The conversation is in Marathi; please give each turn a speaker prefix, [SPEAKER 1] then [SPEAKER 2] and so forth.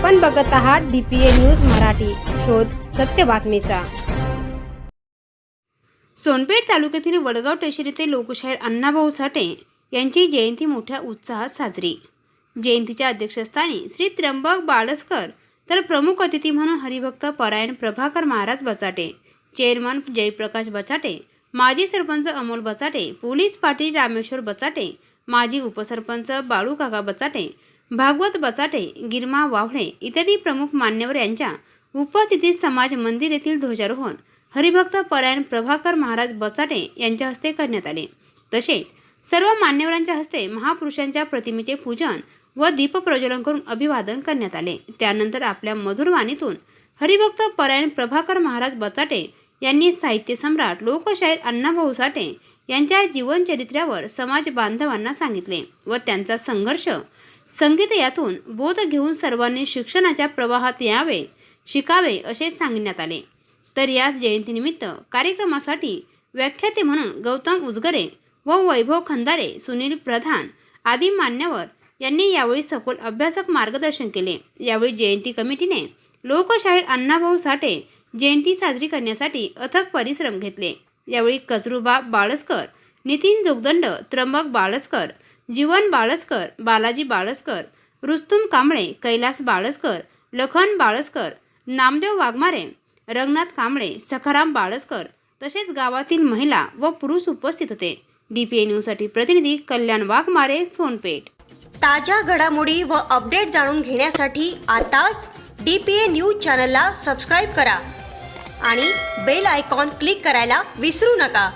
[SPEAKER 1] आपण बघत आहात डीपीए न्यूज मराठी. शोध सत्य बातमीचा. सोनपेठ तालुक्यातील वडगाव टेशरी येथे लोकशाहीर अण्णाभाऊ साठे यांची जयंती मोठ्या उत्साहात साजरी. जयंतीच्या अध्यक्षस्थानी श्री त्र्यंबक बाळस्कर तर प्रमुख अतिथी म्हणून हरिभक्त परायण प्रभाकर महाराज बचाटे चेअरमन जयप्रकाश बचाटे माजी सरपंच अमोल बचाटे पोलीस पाटील रामेश्वर बचाटे माजी उपसरपंच बाळू काका बचाटे भागवत बचाटे गिरमा वावळे इत्यादी प्रमुख मान्यवर यांच्या उपस्थितीत समाज मंदिर येथील ध्वजारोहण हरिभक्त परायण प्रभाकर महाराज बचाटे यांच्या हस्ते करण्यात आले. तसेच सर्व मान्यवरांच्या हस्ते महापुरुषांच्या प्रतिमेचे पूजन व दीपप्रज्वलन करून अभिवादन करण्यात आले. त्यानंतर आपल्या मधुर वाणीतून हरिभक्त परायण प्रभाकर महाराज बचाटे यांनी साहित्य सम्राट लोकशाहीर अण्णाभाऊ साठे यांच्या जीवनचरित्र्यावर समाज बांधवांना सांगितले व त्यांचा संघर्ष संगीत यातून बोध घेऊन सर्वांनी शिक्षणाच्या प्रवाहात यावे शिकावे असे सांगण्यात आले. तर याच जयंतीनिमित्त कार्यक्रमासाठी व्याख्याते म्हणून गौतम उजगरे व वैभव खंदारे सुनील प्रधान आदी मान्यवर यांनी यावेळी सखोल अभ्यासक मार्गदर्शन केले. यावेळी जयंती कमिटीने लोकशाहीर अण्णाभाऊ साठे जयंती साजरी करण्यासाठी अथक परिश्रम घेतले. यावेळी कजरुबा बाळस्कर नितीन जोगदंड त्र्यंबक बाळस्कर जीवन बाळस्कर बालाजी बाळस्कर रुस्तुम कांबळे कैलास बाळस्कर लखन बाळस्कर नामदेव वाघमारे रंगनाथ कांबळे सखाराम बाळस्कर तसेच गावातील महिला व पुरुष उपस्थित होते. डीपीए न्यूजसाठी प्रतिनिधी कल्याण वाघमारे सोनपेठ.
[SPEAKER 2] ताज्या घडामोडी व अपडेट जाणून घेण्यासाठी आताच डी पी ए न्यूज चॅनलला सबस्क्राईब करा आणि बेल आयकॉन क्लिक करायला विसरू नका.